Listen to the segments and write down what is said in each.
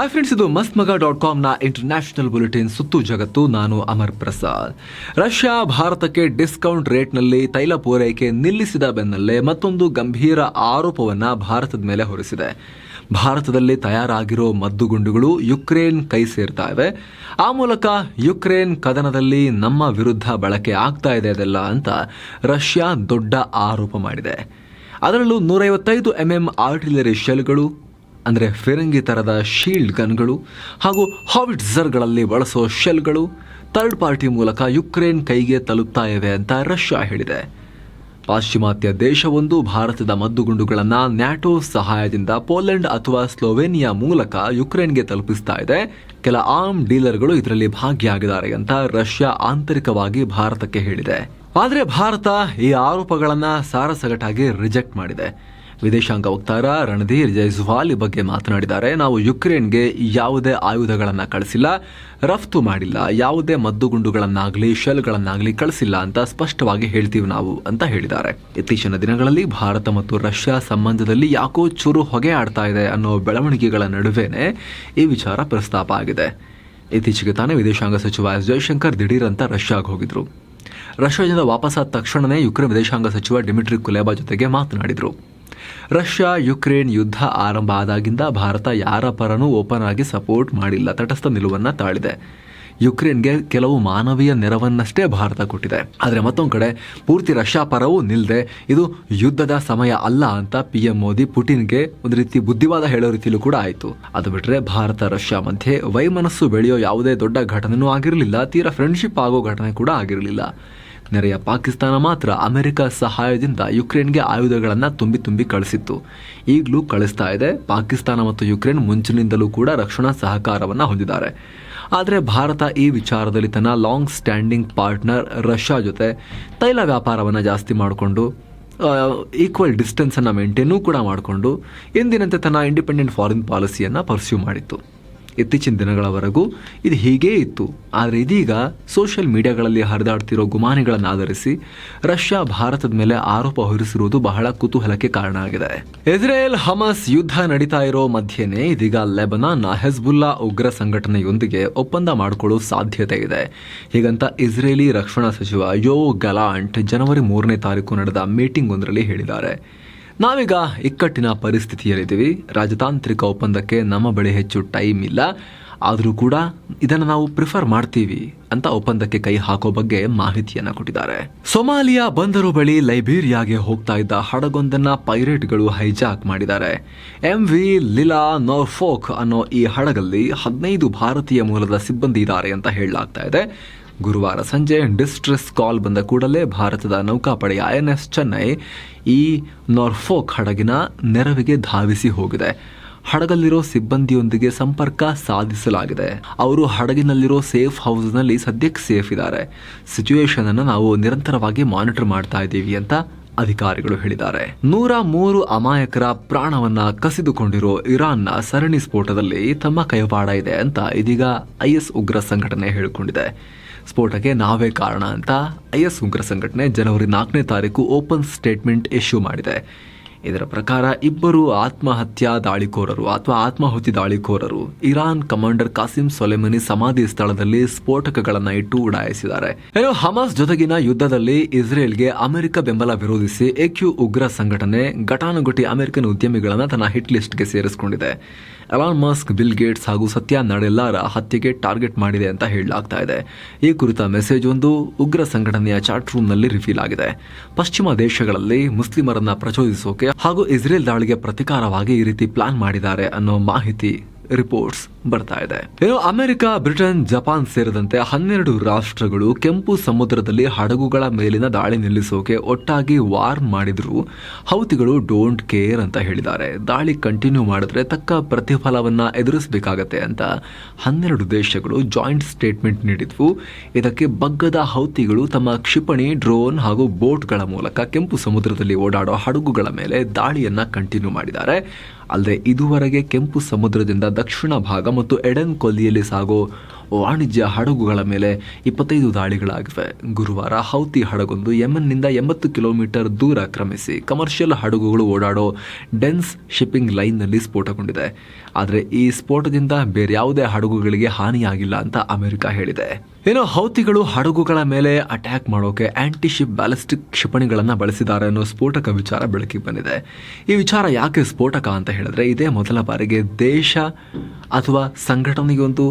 Hi friends ಇದು ಮಸ್ತ್ ಮಗ ಡಾಟ್ ಕಾಮ್ನ ಇಂಟರ್ನ್ಯಾಷನಲ್ ಬುಲೆಟಿನ್ ಸುತ್ತು ಜಗತ್ತು. ನಾನು ಅಮರ್ ಪ್ರಸಾದ್. ರಷ್ಯಾ ಭಾರತಕ್ಕೆ ಡಿಸ್ಕೌಂಟ್ ರೇಟ್ನಲ್ಲಿ ತೈಲ ಪೂರೈಕೆ ನಿಲ್ಲಿಸಿದ ಬೆನ್ನಲ್ಲೇ ಮತ್ತೊಂದು ಗಂಭೀರ ಆರೋಪವನ್ನು ಭಾರತದ ಮೇಲೆ ಹೊರಿಸಿದೆ. ಭಾರತದಲ್ಲಿ ತಯಾರಾಗಿರೋ ಮದ್ದುಗುಂಡುಗಳು ಯುಕ್ರೇನ್ ಕೈ ಸೇರ್ತಾ ಇವೆ. ಆ ಮೂಲಕ ಯುಕ್ರೇನ್ ಕದನದಲ್ಲಿ ನಮ್ಮ ವಿರುದ್ಧ ಬಳಕೆ ಆಗ್ತಾ ಇದೆ ಅದೆಲ್ಲ ಅಂತ ರಷ್ಯಾ ದೊಡ್ಡ ಆರೋಪ ಮಾಡಿದೆ. ಅದರಲ್ಲೂ ನೂರೈವತ್ತೈದು ಎಂಎಂ ಆರ್ಟಿಲರಿ ಶೆಲ್ಗಳು ಅಂದರೆ ಫಿರಂಗಿ ಥರದ ಶೀಲ್ಡ್ ಗನ್ಗಳು ಹಾಗೂ ಹಾವಿಟ್ಸರ್ಗಳಲ್ಲಿ ಬಳಸೋ ಶೆಲ್ಗಳು ಥರ್ಡ್ ಪಾರ್ಟಿ ಮೂಲಕ ಯುಕ್ರೇನ್ ಕೈಗೆ ತಲುಪ್ತಾ ಇವೆ ಅಂತ ರಷ್ಯಾ ಹೇಳಿದೆ. ಪಾಶ್ಚಿಮಾತ್ಯ ದೇಶವೊಂದು ಭಾರತದ ಮದ್ದುಗುಂಡುಗಳನ್ನು ನ್ಯಾಟೋ ಸಹಾಯದಿಂದ ಪೋಲೆಂಡ್ ಅಥವಾ ಸ್ಲೋವೇನಿಯಾ ಮೂಲಕ ಯುಕ್ರೇನ್ಗೆ ತಲುಪಿಸ್ತಾ ಇದೆ. ಕೆಲ ಆರ್ಮ್ ಡೀಲರ್ಗಳು ಇದರಲ್ಲಿ ಭಾಗಿಯಾಗಿದ್ದಾರೆ ಅಂತ ರಷ್ಯಾ ಆಂತರಿಕವಾಗಿ ಭಾರತಕ್ಕೆ ಹೇಳಿದೆ. ಆದರೆ ಭಾರತ ಈ ಆರೋಪಗಳನ್ನು ಸಾರಸಗಟಾಗಿ ರಿಜೆಕ್ಟ್ ಮಾಡಿದೆ. ವಿದೇಶಾಂಗ ವಕ್ತಾರ ರಣಧೀರ್ ಜೈಸ್ವಾಲ್ ಈ ಬಗ್ಗೆ ಮಾತನಾಡಿದ್ದಾರೆ. ನಾವು ಯುಕ್ರೇನ್ಗೆ ಯಾವುದೇ ಆಯುಧಗಳನ್ನು ಕಳಿಸಿಲ್ಲ, ರಫ್ತು ಮಾಡಿಲ್ಲ, ಯಾವುದೇ ಮದ್ದುಗುಂಡುಗಳನ್ನಾಗಲಿ, ಶೆಲ್ಗಳನ್ನಾಗಲಿ ಕಳಿಸಿಲ್ಲ ಅಂತ ಸ್ಪಷ್ಟವಾಗಿ ಹೇಳ್ತೀವಿ ನಾವು ಅಂತ ಹೇಳಿದ್ದಾರೆ. ಇತ್ತೀಚಿನ ದಿನಗಳಲ್ಲಿ ಭಾರತ ಮತ್ತು ರಷ್ಯಾ ಸಂಬಂಧದಲ್ಲಿ ಯಾಕೋ ಚೂರು ಹೊಗೆ ಆಡ್ತಾ ಇದೆ ಅನ್ನೋ ಬೆಳವಣಿಗೆಗಳ ನಡುವೆನೇ ಈ ವಿಚಾರ ಪ್ರಸ್ತಾಪ ಆಗಿದೆ. ಇತ್ತೀಚೆಗೆ ತಾನೇ ವಿದೇಶಾಂಗ ಸಚಿವ ಎಸ್ ಜಯಶಂಕರ್ ದಿಢೀರ್ ಅಂತ ರಷ್ಯಾಗೆ ಹೋಗಿದ್ರು. ರಷ್ಯಾದಿಂದ ವಾಪಸ್ಸಾದ ತಕ್ಷಣವೇ ಯುಕ್ರೇನ್ ವಿದೇಶಾಂಗ ಸಚಿವ ಡಿಮಿಟ್ರಿ ಕುಲೇಬಾ ಜೊತೆಗೆ ಮಾತನಾಡಿದರು. ರಷ್ಯಾ ಯುಕ್ರೇನ್ ಯುದ್ಧ ಆರಂಭ ಆದಾಗಿಂದ ಭಾರತ ಯಾರ ಪರನೂ ಓಪನ್ ಆಗಿ ಸಪೋರ್ಟ್ ಮಾಡಿಲ್ಲ. ತಟಸ್ಥ ನಿಲುವನ್ನು ತಾಳಿದೆ. ಯುಕ್ರೇನ್ಗೆ ಕೆಲವು ಮಾನವೀಯ ನೆರವನ್ನಷ್ಟೇ ಭಾರತ ಕೊಟ್ಟಿದೆ. ಆದರೆ ಮತ್ತೊಂದು ಕಡೆ ಪೂರ್ತಿ ರಷ್ಯಾ ಪರವೂ ನಿಲ್ಲದೆ ಇದು ಯುದ್ಧದ ಸಮಯ ಅಲ್ಲ ಅಂತ ಪಿ ಎಂ ಮೋದಿ ಪುಟಿನ್ಗೆ ಒಂದು ರೀತಿ ಬುದ್ಧಿವಾದ ಹೇಳೋ ರೀತಿಯಲ್ಲೂ ಕೂಡ ಆಯಿತು. ಅದು ಬಿಟ್ಟರೆ ಭಾರತ ರಷ್ಯಾ ಮಧ್ಯೆ ವೈಮನಸ್ಸು ಬೆಳೆಯೋ ಯಾವುದೇ ದೊಡ್ಡ ಘಟನೆಯೂ ಆಗಿರಲಿಲ್ಲ. ತೀರಾ ಫ್ರೆಂಡ್ಶಿಪ್ ಆಗೋ ಘಟನೆ ಕೂಡ ಆಗಿರಲಿಲ್ಲ. ನೆರೆಯ ಪಾಕಿಸ್ತಾನ ಮಾತ್ರ ಅಮೆರಿಕ ಸಹಾಯದಿಂದ ಯುಕ್ರೇನ್ಗೆ ಆಯುಧಗಳನ್ನು ತುಂಬಿ ತುಂಬಿ ಕಳಿಸಿತ್ತು. ಈಗಲೂ ಕಳಿಸ್ತಾ ಇದೆ. ಪಾಕಿಸ್ತಾನ ಮತ್ತು ಯುಕ್ರೇನ್ ಮುಂಚಿನಿಂದಲೂ ಕೂಡ ರಕ್ಷಣಾ ಸಹಕಾರವನ್ನು ಹೊಂದಿದ್ದಾರೆ. ಆದರೆ ಭಾರತ ಈ ವಿಚಾರದಲ್ಲಿ ತನ್ನ ಲಾಂಗ್ ಸ್ಟ್ಯಾಂಡಿಂಗ್ ಪಾರ್ಟ್ನರ್ ರಷ್ಯಾ ಜೊತೆ ತೈಲ ವ್ಯಾಪಾರವನ್ನು ಜಾಸ್ತಿ ಮಾಡಿಕೊಂಡು ಈಕ್ವಲ್ ಡಿಸ್ಟೆನ್ಸನ್ನು ಮೇಂಟೈನೂ ಕೂಡ ಮಾಡಿಕೊಂಡು, ಎಂದಿನಂತೆ ತನ್ನ ಇಂಡಿಪೆಂಡೆಂಟ್ ಫಾರಿನ್ ಪಾಲಿಸಿಯನ್ನು ಪರ್ಸ್ಯೂ ಮಾಡಿತ್ತು. ಇತ್ತೀಚಿನ ದಿನಗಳವರೆಗೂ ಇದು ಹೀಗೇ ಇತ್ತು. ಆದರೆ ಇದೀಗ ಸೋಷಿಯಲ್ ಮೀಡಿಯಾಗಳಲ್ಲಿ ಹರಿದಾಡ್ತಿರೋ ಗುಮಾನಿಗಳನ್ನು ಆಧರಿಸಿ ರಷ್ಯಾ ಭಾರತದ ಮೇಲೆ ಆರೋಪ ಹೊರಿಸಿರುವುದು ಬಹಳ ಕುತೂಹಲಕ್ಕೆ ಕಾರಣ ಆಗಿದೆ. ಇಸ್ರೇಲ್ ಹಮಾಸ್ ಯುದ್ಧ ನಡೀತಾ ಇರೋ ಮಧ್ಯೆನೇ ಇದೀಗ ಲೆಬನಾನ್ನ ಹೆಜ್ಬುಲ್ಲಾ ಉಗ್ರ ಸಂಘಟನೆಯೊಂದಿಗೆ ಒಪ್ಪಂದ ಮಾಡಿಕೊಳ್ಳೋ ಸಾಧ್ಯತೆ ಇದೆ. ಹೀಗಂತ ಇಸ್ರೇಲಿ ರಕ್ಷಣಾ ಸಚಿವ ಯೋ ಗಲಾಂಟ್ ಜನವರಿ ಮೂರನೇ ತಾರೀಕು ನಡೆದ ಮೀಟಿಂಗ್ ಒಂದರಲ್ಲಿ ಹೇಳಿದ್ದಾರೆ. ನಾವೀಗ ಇಕ್ಕಟ್ಟಿನ ಪರಿಸ್ಥಿತಿಯಲ್ಲಿದ್ದೀವಿ. ರಾಜತಾಂತ್ರಿಕ ಒಪ್ಪಂದಕ್ಕೆ ನಮ್ಮ ಬಳಿ ಹೆಚ್ಚು ಟೈಮ್ ಇಲ್ಲ. ಆದರೂ ಕೂಡ ಇದನ್ನು ನಾವು ಪ್ರಿಫರ್ ಮಾಡ್ತೀವಿ ಅಂತ ಒಪ್ಪಂದಕ್ಕೆ ಕೈ ಹಾಕೋ ಬಗ್ಗೆ ಮಾಹಿತಿಯನ್ನ ಕೊಟ್ಟಿದ್ದಾರೆ. ಸೊಮಾಲಿಯಾ ಬಂದರು ಬಳಿ ಲೈಬೀರಿಯಾಗೆ ಹೋಗ್ತಾ ಇದ್ದ ಹಡಗೊಂದನ್ನ ಪೈರೇಟ್ಗಳು ಹೈಜಾಕ್ ಮಾಡಿದ್ದಾರೆ. ಎಂ ವಿ ಲಿಲಾ ನೋರ್ಫೋಕ್ ಅನ್ನೋ ಈ ಹಡಗಲ್ಲಿ ಹದಿನೈದು ಭಾರತೀಯ ಮೂಲದ ಸಿಬ್ಬಂದಿ ಇದ್ದಾರೆ ಅಂತ ಹೇಳಲಾಗ್ತಾ ಇದೆ. ಗುರುವಾರ ಸಂಜೆ ಡಿಸ್ಟ್ರೆಸ್ ಕಾಲ್ ಬಂದ ಕೂಡಲೇ ಭಾರತದ ನೌಕಾಪಡೆಯ ಐಎನ್ಎಸ್ ಚೆನ್ನೈ ಈ ನಾರ್ಫೋಕ್ ಹಡಗಿನ ನೆರವಿಗೆ ಧಾವಿಸಿ ಹೋಗಿದೆ. ಹಡಗಲ್ಲಿರೋ ಸಿಬ್ಬಂದಿಯೊಂದಿಗೆ ಸಂಪರ್ಕ ಸಾಧಿಸಲಾಗಿದೆ. ಅವರು ಹಡಗಿನಲ್ಲಿರೋ ಸೇಫ್ ಹೌಸ್ನಲ್ಲಿ ಸದ್ಯಕ್ಕೆ ಸೇಫ್ ಇದ್ದಾರೆ. ಸಿಚುವೇಶನ್ ಅನ್ನು ನಾವು ನಿರಂತರವಾಗಿ ಮಾನಿಟರ್ ಮಾಡ್ತಾ ಇದ್ದೀವಿ ಅಂತ ಅಧಿಕಾರಿಗಳು ಹೇಳಿದ್ದಾರೆ. ನೂರ ಮೂರು ಅಮಾಯಕರ ಪ್ರಾಣವನ್ನ ಕಸಿದುಕೊಂಡಿರೋ ಇರಾನ್ನ ಸರಣಿ ಸ್ಫೋಟದಲ್ಲಿ ತಮ್ಮ ಕೈವಾಡ ಇದೆ ಅಂತ ಇದೀಗ ಐಎಸ್ ಉಗ್ರ ಸಂಘಟನೆ ಹೇಳಿಕೊಂಡಿದೆ. ಸ್ಫೋಟಕ್ಕೆ ನಾವೇ ಕಾರಣ ಅಂತ ಐಎಸ್ ಉಗ್ರ ಸಂಘಟನೆ ಜನವರಿ ನಾಲ್ಕನೇ ತಾರೀಕು ಓಪನ್ ಸ್ಟೇಟ್ಮೆಂಟ್ ಇಶ್ಯೂ ಮಾಡಿದೆ. ಇದರ ಪ್ರಕಾರ ಇಬ್ಬರು ಆತ್ಮಹತ್ಯಾ ದಾಳಿಕೋರರು ಅಥವಾ ಆತ್ಮಾಹುತಿ ದಾಳಿಕೋರರು ಇರಾನ್ ಕಮಾಂಡರ್ ಕಾಸಿಂ ಸೊಲೆಮನಿ ಸಮಾಧಿ ಸ್ಥಳದಲ್ಲಿ ಸ್ಫೋಟಕಗಳನ್ನು ಇಟ್ಟು ಉಡಾಯಿಸಿದ್ದಾರೆ. ಏನು ಹಮಾಸ್ ಜೊತೆಗಿನ ಯುದ್ಧದಲ್ಲಿ ಇಸ್ರೇಲ್ಗೆ ಅಮೆರಿಕ ಬೆಂಬಲ ವಿರೋಧಿಸಿ ಎಕ್ಯು ಉಗ್ರ ಸಂಘಟನೆ ಘಟಾನುಘಟಿ ಅಮೆರಿಕನ್ ಉದ್ಯಮಿಗಳನ್ನು ತನ್ನ ಹಿಟ್ ಲಿಸ್ಟ್ಗೆ ಸೇರಿಸಿಕೊಂಡಿದೆ. ಎಲಾನ್ ಮಸ್ಕ್, ಬಿಲ್ ಗೇಟ್ಸ್ ಹಾಗೂ ಸತ್ಯ ನಡೆಲ್ಲಾರ ಹತ್ಯೆಗೆ ಟಾರ್ಗೆಟ್ ಮಾಡಿದೆ ಅಂತ ಹೇಳಲಾಗ್ತಾ ಇದೆ. ಈ ಕುರಿತ ಮೆಸೇಜ್ ಒಂದು ಉಗ್ರ ಸಂಘಟನೆಯ ಚಾಟ್ ರೂಮ್ನಲ್ಲಿ ರಿಫೀಲ್ ಆಗಿದೆ. ಪಶ್ಚಿಮ ದೇಶಗಳಲ್ಲಿ ಮುಸ್ಲಿಮರನ್ನ ಪ್ರಚೋದಿಸೋಕೆ ಹಾಗೂ ಇಸ್ರೇಲ್ ದಾಳಿಗೆ ಪ್ರತಿಕಾರವಾಗಿ ಈ ರೀತಿ ಪ್ಲಾನ್ ಮಾಡಿದ್ದಾರೆ ಅನ್ನೋ ಮಾಹಿತಿ. ರಿಪೋರ್ಟ್ಸ್ ಬರ್ತಾ ಇದೆ. ಇನ್ನು ಅಮೆರಿಕ, ಬ್ರಿಟನ್, ಜಪಾನ್ ಸೇರಿದಂತೆ ಹನ್ನೆರಡು ರಾಷ್ಟ್ರಗಳು ಕೆಂಪು ಸಮುದ್ರದಲ್ಲಿ ಹಡಗುಗಳ ಮೇಲಿನ ದಾಳಿ ನಿಲ್ಲಿಸೋಕೆ ಒಟ್ಟಾಗಿ ವಾರ್ ಮಾಡಿದ್ರು. ಹೌತಿಗಳು ಡೋಂಟ್ ಕೇರ್ ಅಂತ ಹೇಳಿದ್ದಾರೆ. ದಾಳಿ ಕಂಟಿನ್ಯೂ ಮಾಡಿದ್ರೆ ತಕ್ಕ ಪ್ರತಿಫಲವನ್ನ ಎದುರಿಸಬೇಕಾಗತ್ತೆ ಅಂತ ಹನ್ನೆರಡು ದೇಶಗಳು ಜಾಯಿಂಟ್ ಸ್ಟೇಟ್ಮೆಂಟ್ ನೀಡಿದ್ವು. ಇದಕ್ಕೆ ಬಗ್ಗದ ಹೌತಿಗಳು ತಮ್ಮ ಕ್ಷಿಪಣಿ ಡ್ರೋನ್ ಹಾಗೂ ಬೋಟ್ಗಳ ಮೂಲಕ ಕೆಂಪು ಸಮುದ್ರದಲ್ಲಿ ಓಡಾಡೋ ಹಡಗುಗಳ ಮೇಲೆ ದಾಳಿಯನ್ನ ಕಂಟಿನ್ಯೂ ಮಾಡಿದ್ದಾರೆ. ಅಲ್ಲದೆ ಇದುವರೆಗೆ ಕೆಂಪು ಸಮುದ್ರದಿಂದ ದಕ್ಷಿಣ ಭಾಗ ಮತ್ತು ಎಡನ್ ಕೊಲ್ಲಿಯಲ್ಲಿ ಸಾಗೋ ವಾಣಿಜ್ಯ ಹಡಗುಗಳ ಮೇಲೆ ಇಪ್ಪತ್ತೈದು ದಾಳಿಗಳಾಗಿವೆ. ಗುರುವಾರ ಹೌತಿ ಹಡಗೊಂದು ಯಮನ್ನಿಂದ ಎಂಬತ್ತು ಕಿಲೋಮೀಟರ್ ದೂರ ಕ್ರಮಿಸಿ ಕಮರ್ಷಿಯಲ್ ಹಡಗುಗಳು ಓಡಾಡೋ ಡೆನ್ಸ್ ಶಿಪ್ಪಿಂಗ್ ಲೈನ್ನಲ್ಲಿ ಸ್ಫೋಟಗೊಂಡಿದೆ. ಆದರೆ ಈ ಸ್ಫೋಟದಿಂದ ಬೇರೆ ಯಾವುದೇ ಹಡಗುಗಳಿಗೆ ಹಾನಿಯಾಗಿಲ್ಲ ಅಂತ ಅಮೆರಿಕ ಹೇಳಿದೆ. ಇನ್ನು ಹೌತಿಗಳು ಹಡಗುಗಳ ಮೇಲೆ ಅಟ್ಯಾಕ್ ಮಾಡೋಕೆ ಆಂಟಿ ಶಿಪ್ ಬ್ಯಾಲಿಸ್ಟಿಕ್ ಕ್ಷಿಪಣಿಗಳನ್ನು ಬಳಸಿದ್ದಾರೆ ಅನ್ನೋ ಸ್ಫೋಟಕ ವಿಚಾರ ಬೆಳಕಿಗೆ ಬಂದಿದೆ. ಈ ವಿಚಾರ ಯಾಕೆ ಸ್ಫೋಟಕ ಅಂತ ಹೇಳಿದ್ರೆ ಇದೇ ಮೊದಲ ಬಾರಿಗೆ ದೇಶ ಅಥವಾ ಸಂಘಟನೆಗೊಂದು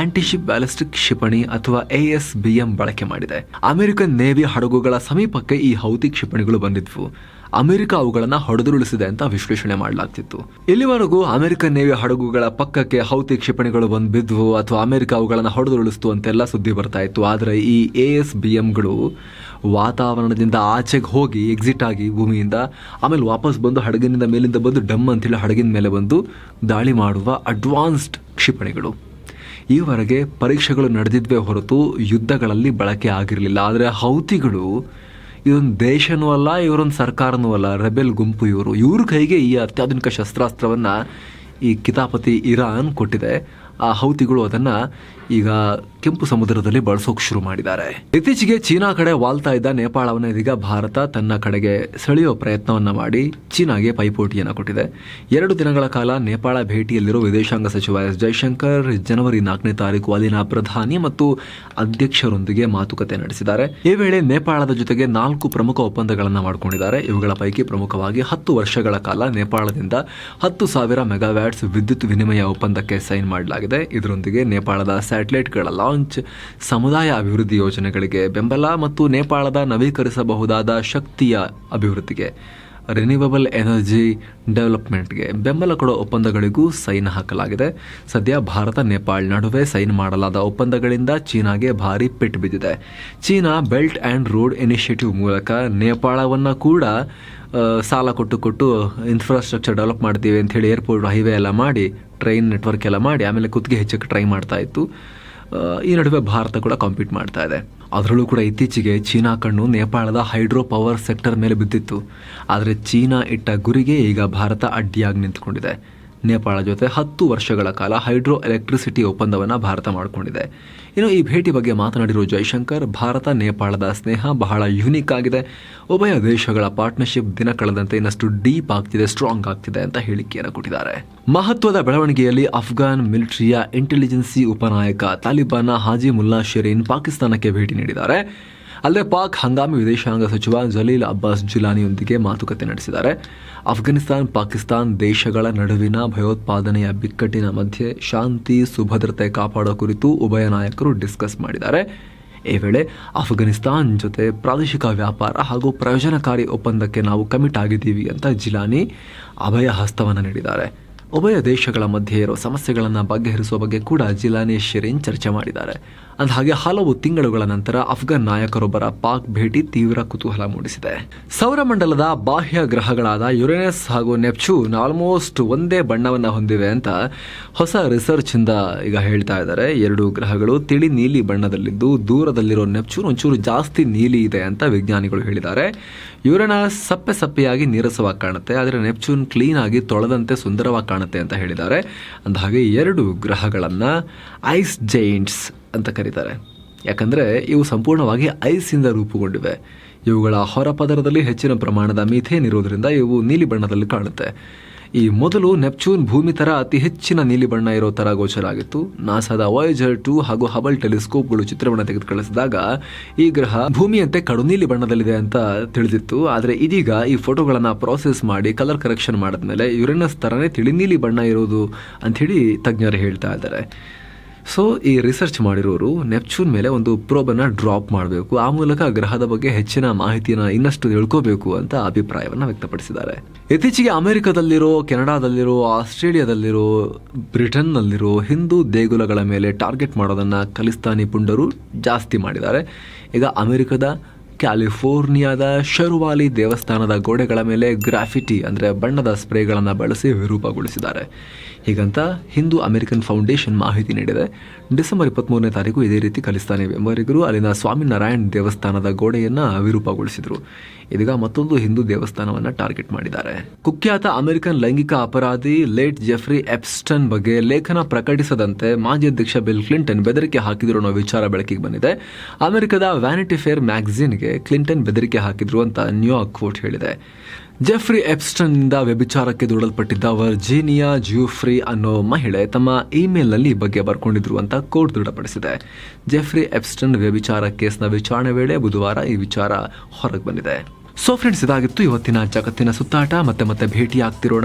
ಆಂಟಿ ಶಿಪ್ ಬ್ಯಾಲಿಸ್ಟಿಕ್ ಕ್ಷಿಪಣಿ ಅಥವಾ ಎ ಎಸ್ ಬಿ ಎಂ ಬಳಕೆ ಮಾಡಿದೆ. ಅಮೆರಿಕನ್ ನೇವಿ ಹಡಗುಗಳ ಸಮೀಪಕ್ಕೆ ಈ ಹೌತಿ ಕ್ಷಿಪಣಿಗಳು ಬಂದಿದ್ವು. ಅಮೆರಿಕ ಅವುಗಳನ್ನು ಹೊಡೆದುರುಳಿಸಿದೆ ಅಂತ ವಿಶ್ಲೇಷಣೆ ಮಾಡಲಾಗ್ತಿತ್ತು. ಇಲ್ಲಿವರೆಗೂ ಅಮೆರಿಕನ್ ನೇವಿ ಹಡಗುಗಳ ಪಕ್ಕಕ್ಕೆ ಹೌತಿ ಕ್ಷಿಪಣಿಗಳು ಬಂದು ಬಿದ್ವು ಅಥವಾ ಅಮೆರಿಕ ಅವುಗಳನ್ನು ಹೊಡೆದುರುಳಿಸ್ತು ಅಂತೆಲ್ಲ ಸುದ್ದಿ ಬರ್ತಾ ಇತ್ತು. ಆದರೆ ಈ ಎ ಎಸ್ ಬಿ ಎಂಗಳು ವಾತಾವರಣದಿಂದ ಆಚೆಗೆ ಹೋಗಿ ಎಕ್ಸಿಟ್ ಆಗಿ ಭೂಮಿಯಿಂದ, ಆಮೇಲೆ ವಾಪಸ್ ಬಂದು ಹಡಗಿನಿಂದ ಮೇಲಿಂದ ಬಂದು ಡಮ್ ಅಂತೇಳಿ ಹಡಗಿನ ಮೇಲೆ ಬಂದು ದಾಳಿ ಮಾಡುವ ಅಡ್ವಾನ್ಸ್ಡ್ ಕ್ಷಿಪಣಿಗಳು. ಈವರೆಗೆ ಪರೀಕ್ಷೆಗಳು ನಡೆದಿದ್ವೇ ಹೊರತು ಯುದ್ಧಗಳಲ್ಲಿ ಬಳಕೆ ಆಗಿರಲಿಲ್ಲ. ಆದರೆ ಹೌತಿಗಳು ಇದೊಂದು ದೇಶನೂ ಅಲ್ಲ ಇವರೊಂದು ಸರ್ಕಾರನೂ ಅಲ್ಲ. ರೆಬೆಲ್ ಗುಂಪು ಇವರು. ಇವ್ರ ಕೈಗೆ ಈ ಅತ್ಯಾಧುನಿಕ ಶಸ್ತ್ರಾಸ್ತ್ರವನ್ನು ಈ ಕಿತಾಪತಿ ಇರಾನ್ ಕೊಟ್ಟಿದೆ. ಆ ಹೌತಿಗಳು ಅದನ್ನ ಈಗ ಕೆಂಪು ಸಮುದ್ರದಲ್ಲಿ ಬಳಸೋಕೆ ಶುರು ಮಾಡಿದ್ದಾರೆ. ಇತ್ತೀಚೆಗೆ ಚೀನಾ ಕಡೆ ವಾಲ್ತಾ ಇದ್ದ ನೇಪಾಳವನ್ನು ಇದೀಗ ಭಾರತ ತನ್ನ ಕಡೆಗೆ ಸೆಳೆಯುವ ಪ್ರಯತ್ನವನ್ನ ಮಾಡಿ ಚೀನಾಗೆ ಪೈಪೋಟಿಯನ್ನು ಕೊಟ್ಟಿದೆ. ಎರಡು ದಿನಗಳ ಕಾಲ ನೇಪಾಳ ಭೇಟಿಯಲ್ಲಿರುವ ವಿದೇಶಾಂಗ ಸಚಿವ ಎಸ್ ಜೈಶಂಕರ್ ಜನವರಿ ನಾಲ್ಕನೇ ತಾರೀಕು ಅಲ್ಲಿನ ಪ್ರಧಾನಿ ಮತ್ತು ಅಧ್ಯಕ್ಷರೊಂದಿಗೆ ಮಾತುಕತೆ ನಡೆಸಿದ್ದಾರೆ. ಈ ವೇಳೆ ನೇಪಾಳದ ಜೊತೆಗೆ ನಾಲ್ಕು ಪ್ರಮುಖ ಒಪ್ಪಂದಗಳನ್ನು ಮಾಡಿಕೊಂಡಿದ್ದಾರೆ. ಇವುಗಳ ಪೈಕಿ ಪ್ರಮುಖವಾಗಿ ಹತ್ತು ವರ್ಷಗಳ ಕಾಲ ನೇಪಾಳದಿಂದ ಹತ್ತು ಸಾವಿರ ಮೆಗಾವ್ಯಾಟ್ಸ್ ವಿದ್ಯುತ್ ವಿನಿಮಯ ಒಪ್ಪಂದಕ್ಕೆ ಸೈನ್ ಮಾಡಲಾಗಿದೆ. ಇದರೊಂದಿಗೆ ನೇಪಾಳದ ಸ್ಯಾಟಲೈಟ್ಗಳ ಲಾಂಚ್ ಸಮುದಾಯ ಅಭಿವೃದ್ಧಿ ಯೋಜನೆಗಳಿಗೆ ಬೆಂಬಲ ಮತ್ತು ನೇಪಾಳದ ನವೀಕರಿಸಬಹುದಾದ ಶಕ್ತಿಯ ಅಭಿವೃದ್ಧಿಗೆ ರಿನ್ಯೂವಬಲ್ ಎನರ್ಜಿ ಡೆವಲಪ್ಮೆಂಟ್ಗೆ ಬೆಂಬಲ ಕೊಡೋ ಒಪ್ಪಂದಗಳಿಗೂ ಸೈನ್ ಹಾಕಲಾಗಿದೆ. ಸದ್ಯ ಭಾರತ, ನೇಪಾಳ ನಡುವೆ ಸೈನ್ ಮಾಡಲಾದ ಒಪ್ಪಂದಗಳಿಂದ ಚೀನಾಗೆ ಭಾರಿ ಪೆಟ್ಟು ಬಿದ್ದಿದೆ. China belt and road initiative ಮೂಲಕ ನೇಪಾಳವನ್ನು ಕೂಡ ಸಾಲ ಕೊಟ್ಟು ಕೊಟ್ಟು ಇನ್ಫ್ರಾಸ್ಟ್ರಕ್ಚರ್ ಡೆವಲಪ್ ಮಾಡ್ತೀವಿ ಅಂತ ಹೇಳಿ ಏರ್ಪೋರ್ಟ್ ಹೈವೇ ಎಲ್ಲ ಮಾಡಿ ಟ್ರೈನ್ ನೆಟ್ವರ್ಕ್ ಎಲ್ಲ ಮಾಡಿ, ಆಮೇಲೆ ಕುತ್ತಿಗೆ ಹೆಚ್ಚಕ್ಕೆ ಟ್ರೈ ಮಾಡ್ತಾ ಇತ್ತು. ಈ ನಡುವೆ ಭಾರತ ಕೂಡ ಕಾಂಪೀಟ್ ಮಾಡ್ತಾ ಇದೆ. ಅದರಲ್ಲೂ ಕೂಡ ಇತ್ತೀಚೆಗೆ ಚೀನಾ ಕಣ್ಣು ನೇಪಾಳದ ಹೈಡ್ರೋ ಪವರ್ ಸೆಕ್ಟರ್ ಮೇಲೆ ಬಿದ್ದಿತ್ತು. ಆದರೆ ಚೀನಾ ಇಟ್ಟ ಗುರಿಗೆ ಈಗ ಭಾರತ ಅಡ್ಡಿಯಾಗಿ ನಿಂತ್ಕೊಂಡಿದೆ. ನೇಪಾಳ ಜೊತೆ ಹತ್ತು ವರ್ಷಗಳ ಕಾಲ ಹೈಡ್ರೋ ಎಲೆಕ್ಟ್ರಿಸಿಟಿ ಒಪ್ಪಂದವನ್ನು ಭಾರತ ಮಾಡಿಕೊಂಡಿದೆ. ಇನ್ನು ಈ ಭೇಟಿ ಬಗ್ಗೆ ಮಾತನಾಡಿರುವ ಜೈಶಂಕರ್, ಭಾರತ ನೇಪಾಳದ ಸ್ನೇಹ ಬಹಳ ಯುನಿಕ್ ಆಗಿದೆ. ಉಭಯ ದೇಶಗಳ ಪಾರ್ಟ್ನರ್ಶಿಪ್ ದಿನ ಕಳೆದಂತೆ ಇನ್ನಷ್ಟು ಡೀಪ್ ಆಗ್ತಿದೆ, ಸ್ಟ್ರಾಂಗ್ ಆಗ್ತಿದೆ ಅಂತ ಹೇಳಿಕೆಯನ್ನು ಕೊಟ್ಟಿದ್ದಾರೆ. ಮಹತ್ವದ ಬೆಳವಣಿಗೆಯಲ್ಲಿ ಅಫ್ಘಾನ್ ಮಿಲಿಟರಿಯ ಇಂಟೆಲಿಜೆನ್ಸಿ ಉಪನಾಯಕ ತಾಲಿಬಾನ್ನ ಹಾಜಿ ಮುಲ್ಲಾ ಶೆರೀನ್ ಪಾಕಿಸ್ತಾನಕ್ಕೆ ಭೇಟಿ ನೀಡಿದ್ದಾರೆ. ಅಲ್ಲದೆ ಪಾಕ್ ಹಂಗಾಮಿ ವಿದೇಶಾಂಗ ಸಚಿವ ಜಲೀಲ್ ಅಬ್ಬಾಸ್ ಜಿಲಾನಿಯೊಂದಿಗೆ ಮಾತುಕತೆ ನಡೆಸಿದ್ದಾರೆ. ಅಫ್ಘಾನಿಸ್ತಾನ್ ಪಾಕಿಸ್ತಾನ್ ದೇಶಗಳ ನಡುವಿನ ಭಯೋತ್ಪಾದನೆಯ ಬಿಕ್ಕಟ್ಟಿನ ಮಧ್ಯೆ ಶಾಂತಿ, ಸುಭದ್ರತೆ ಕಾಪಾಡೋ ಕುರಿತು ಉಭಯ ನಾಯಕರು ಡಿಸ್ಕಸ್ ಮಾಡಿದ್ದಾರೆ. ಈ ವೇಳೆ ಅಫ್ಘಾನಿಸ್ತಾನ್ ಜೊತೆ ಪ್ರಾದೇಶಿಕ ವ್ಯಾಪಾರ ಹಾಗೂ ಪ್ರಯೋಜನಕಾರಿ ಒಪ್ಪಂದಕ್ಕೆ ನಾವು ಕಮಿಟ್ ಆಗಿದ್ದೀವಿ ಅಂತ ಜಿಲಾನಿ ಅಭಯ ಹಸ್ತವನ್ನು ನೀಡಿದ್ದಾರೆ. ಉಭಯ ದೇಶಗಳ ಮಧ್ಯೆ ಇರೋ ಸಮಸ್ಯೆಗಳನ್ನು ಬಗೆಹರಿಸುವ ಬಗ್ಗೆ ಕೂಡ ಜಿಲಾನಿ ಶಿರೇನ್ ಚರ್ಚೆ ಮಾಡಿದ್ದಾರೆ. ಅಂದಹಾಗೆ ಹಲವು ತಿಂಗಳುಗಳ ನಂತರ ಅಫ್ಘಾನ್ ನಾಯಕರೊಬ್ಬರ ಪಾಕ್ ಭೇಟಿ ತೀವ್ರ ಕುತೂಹಲ ಮೂಡಿಸಿದೆ. ಸೌರಮಂಡಲದ ಬಾಹ್ಯ ಗ್ರಹಗಳಾದ ಯುರೇನಸ್ ಹಾಗೂ ನೆಪ್ಚೂನ್ ಆಲ್ಮೋಸ್ಟ್ ಒಂದೇ ಬಣ್ಣವನ್ನು ಹೊಂದಿವೆ ಅಂತ ಹೊಸ ರಿಸರ್ಚ್ ಇಂದ ಈಗ ಹೇಳ್ತಾ ಇದ್ದಾರೆ. ಎರಡು ಗ್ರಹಗಳು ತಿಳಿ ನೀಲಿ ಬಣ್ಣದಲ್ಲಿದ್ದು ದೂರದಲ್ಲಿರೋ ನೆಪ್ಚೂನ್ ಒಂಚೂರು ಜಾಸ್ತಿ ನೀಲಿ ಇದೆ ಅಂತ ವಿಜ್ಞಾನಿಗಳು ಹೇಳಿದ್ದಾರೆ. ಯುರೇನಸ್ ಸಪ್ಪೆ ಸಪ್ಪೆಯಾಗಿ ನೀರಸವಾಗಿ ಕಾಣುತ್ತೆ, ಆದರೆ ನೆಪ್ಚೂನ್ ಕ್ಲೀನ್ ಆಗಿ ತೊಳೆದಂತೆ ಸುಂದರವಾಗಿ ಕಾಣುತ್ತೆ ಅಂತ ಹೇಳಿದ್ದಾರೆ. ಅಂದಹಾಗೆ ಎರಡು ಗ್ರಹಗಳನ್ನು ಐಸ್ ಜೈಂಟ್ಸ್ ಅಂತ ಕರೀತಾರೆ. ಯಾಕಂದರೆ ಇವು ಸಂಪೂರ್ಣವಾಗಿ ಐಸಿಂದ ರೂಪುಗೊಂಡಿವೆ. ಇವುಗಳ ಹೊರಪದರದಲ್ಲಿ ಹೆಚ್ಚಿನ ಪ್ರಮಾಣದ ಮೀಥೇನ್ ಇರೋದ್ರಿಂದ ಇವು ನೀಲಿ ಬಣ್ಣದಲ್ಲಿ ಕಾಣುತ್ತೆ. ಈ ಮೊದಲು ನೆಪ್ಚೂನ್ ಭೂಮಿ ತರ ಅತಿ ಹೆಚ್ಚಿನ ನೀಲಿ ಬಣ್ಣ ಇರೋ ತರ ಗೋಚರ ಆಗಿತ್ತು ನಾಸಾದ ವಾಯೇಜರ್ ಟು ಹಾಗೂ ಹಬಲ್ ಟೆಲಿಸ್ಕೋಪ್ಗಳು ಚಿತ್ರವನ್ನು ತೆಗೆದು ಕಳಿಸಿದಾಗ ಈ ಗ್ರಹ ಭೂಮಿಯಂತೆ ಕಡು ನೀಲಿ ಬಣ್ಣದಲ್ಲಿದೆ ಅಂತ ತಿಳಿದಿತ್ತು. ಆದರೆ ಇದೀಗ ಈ ಫೋಟೋಗಳನ್ನು ಪ್ರೋಸೆಸ್ ಮಾಡಿ ಕಲರ್ ಕರೆಕ್ಷನ್ ಮಾಡಿದ್ಮೇಲೆ ಯುರೇನಸ್ ತರನೇ ತಿಳಿ ನೀಲಿ ಬಣ್ಣ ಇರೋದು ಅಂಥೇಳಿ ತಜ್ಞರು ಹೇಳ್ತಾ ಇದ್ದಾರೆ. ಸೊ ಈ ರಿಸರ್ಚ್ ಮಾಡಿರೋರು ನೆಪ್ಚೂನ್ ಮೇಲೆ ಒಂದು ಪ್ರೋಬನ್ನು ಡ್ರಾಪ್ ಮಾಡಬೇಕು. ಆ ಮೂಲಕ ಗ್ರಹದ ಬಗ್ಗೆ ಹೆಚ್ಚಿನ ಮಾಹಿತಿಯನ್ನು ಇನ್ನಷ್ಟು ತಿಳ್ಕೋಬೇಕು ಅಂತ ಅಭಿಪ್ರಾಯವನ್ನು ವ್ಯಕ್ತಪಡಿಸಿದ್ದಾರೆ. ಇತ್ತೀಚೆಗೆ ಅಮೆರಿಕದಲ್ಲಿರೋ, ಕೆನಡಾದಲ್ಲಿರೋ, ಆಸ್ಟ್ರೇಲಿಯಾದಲ್ಲಿರೋ, ಬ್ರಿಟನ್ನಲ್ಲಿರೋ ಹಿಂದೂ ದೇಗುಲಗಳ ಮೇಲೆ ಟಾರ್ಗೆಟ್ ಮಾಡೋದನ್ನ ಖಲಿಸ್ತಾನಿ ಪುಂಡರು ಜಾಸ್ತಿ ಮಾಡಿದ್ದಾರೆ. ಈಗ ಅಮೆರಿಕದ ಕ್ಯಾಲಿಫೋರ್ನಿಯಾದ ಶರುವಾಲಿ ದೇವಸ್ಥಾನದ ಗೋಡೆಗಳ ಮೇಲೆ ಗ್ರಾಫಿಟಿ ಅಂದರೆ ಬಣ್ಣದ ಸ್ಪ್ರೇಗಳನ್ನು ಬಳಸಿ ವಿರೂಪಗೊಳಿಸಿದ್ದಾರೆ. ಹೀಗಂತ ಹಿಂದೂ ಅಮೆರಿಕನ್ ಫೌಂಡೇಶನ್ ಮಾಹಿತಿ ನೀಡಿದೆ. ಡಿಸೆಂಬರ್ ಇಪ್ಪತ್ತ್ಮೂರನೇ ತಾರೀಕು ಇದೇ ರೀತಿ ಕಲಿಸ್ತಾನೆ ಬೆಂಬಲಿಗರು ಅಲ್ಲಿನ ಸ್ವಾಮಿನಾರಾಯಣ್ ದೇವಸ್ಥಾನದ ಗೋಡೆಯನ್ನು ವಿರೂಪಗೊಳಿಸಿದರು ಇದೀಗ ಮತ್ತೊಂದು ಹಿಂದೂ ದೇವಸ್ಥಾನವನ್ನು ಟಾರ್ಗೆಟ್ ಮಾಡಿದ್ದಾರೆ. ಕುಖ್ಯಾತ ಅಮೆರಿಕನ್ ಲೈಂಗಿಕ ಅಪರಾಧಿ ಲೇಟ್ ಜೆಫ್ರಿ ಎಪ್ಸ್ಟನ್ ಬಗ್ಗೆ ಲೇಖನ ಪ್ರಕಟಿಸದಂತೆ ಮಾಜಿ ಅಧ್ಯಕ್ಷ ಬಿಲ್ ಕ್ಲಿಂಟನ್ ಬೆದರಿಕೆ ಹಾಕಿದ್ರು ಅನ್ನೋ ವಿಚಾರ ಬೆಳಕಿಗೆ ಬಂದಿದೆ. ಅಮೆರಿಕದ ವ್ಯಾನಿಟಿ ಫೇರ್ ಮ್ಯಾಗಝಿನ್ಗೆ ಕ್ಲಿಂಟನ್ ಬೆದರಿಕೆ ಹಾಕಿದ್ರು ಅಂತ ನ್ಯೂಯಾರ್ಕ್ ಕೋರ್ಟ್ ಹೇಳಿದೆ. ಜೆಫ್ರಿ ಎಪ್ಸ್ಟನ್ನಿಂದ ವ್ಯಭಿಚಾರಕ್ಕೆ ದೂಡಲ್ಪಟ್ಟಿದ್ದ ವರ್ಜೀನಿಯಾ ಜ್ಯೂಫ್ರಿ ಅನ್ನೋ ಮಹಿಳೆ ತಮ್ಮ ಇಮೇಲ್ನಲ್ಲಿ ಈ ಬಗ್ಗೆ ಬರ್ಕೊಂಡಿದ್ರು ಅಂತ ಕೋರ್ಟ್ ದೃಢಪಡಿಸಿದೆ. ಜೆಫ್ರಿ ಎಪ್ಸ್ಟನ್ ವ್ಯಭಿಚಾರ ಕೇಸ್ನ ವಿಚಾರಣೆ ವೇಳೆ ಬುಧವಾರ ಈ ವಿಚಾರ ಹೊರಗೆ ಬಂದಿದೆ. ಸೊ ಫ್ರೆಂಡ್ಸ್ ಇದಾಗಿತ್ತು ಇವತ್ತಿನ ಜಗತ್ತಿನ ಸುತ್ತಾಟ. ಮತ್ತೆ ಮತ್ತೆ ಭೇಟಿ ಆಗ್ತಿರೋಣ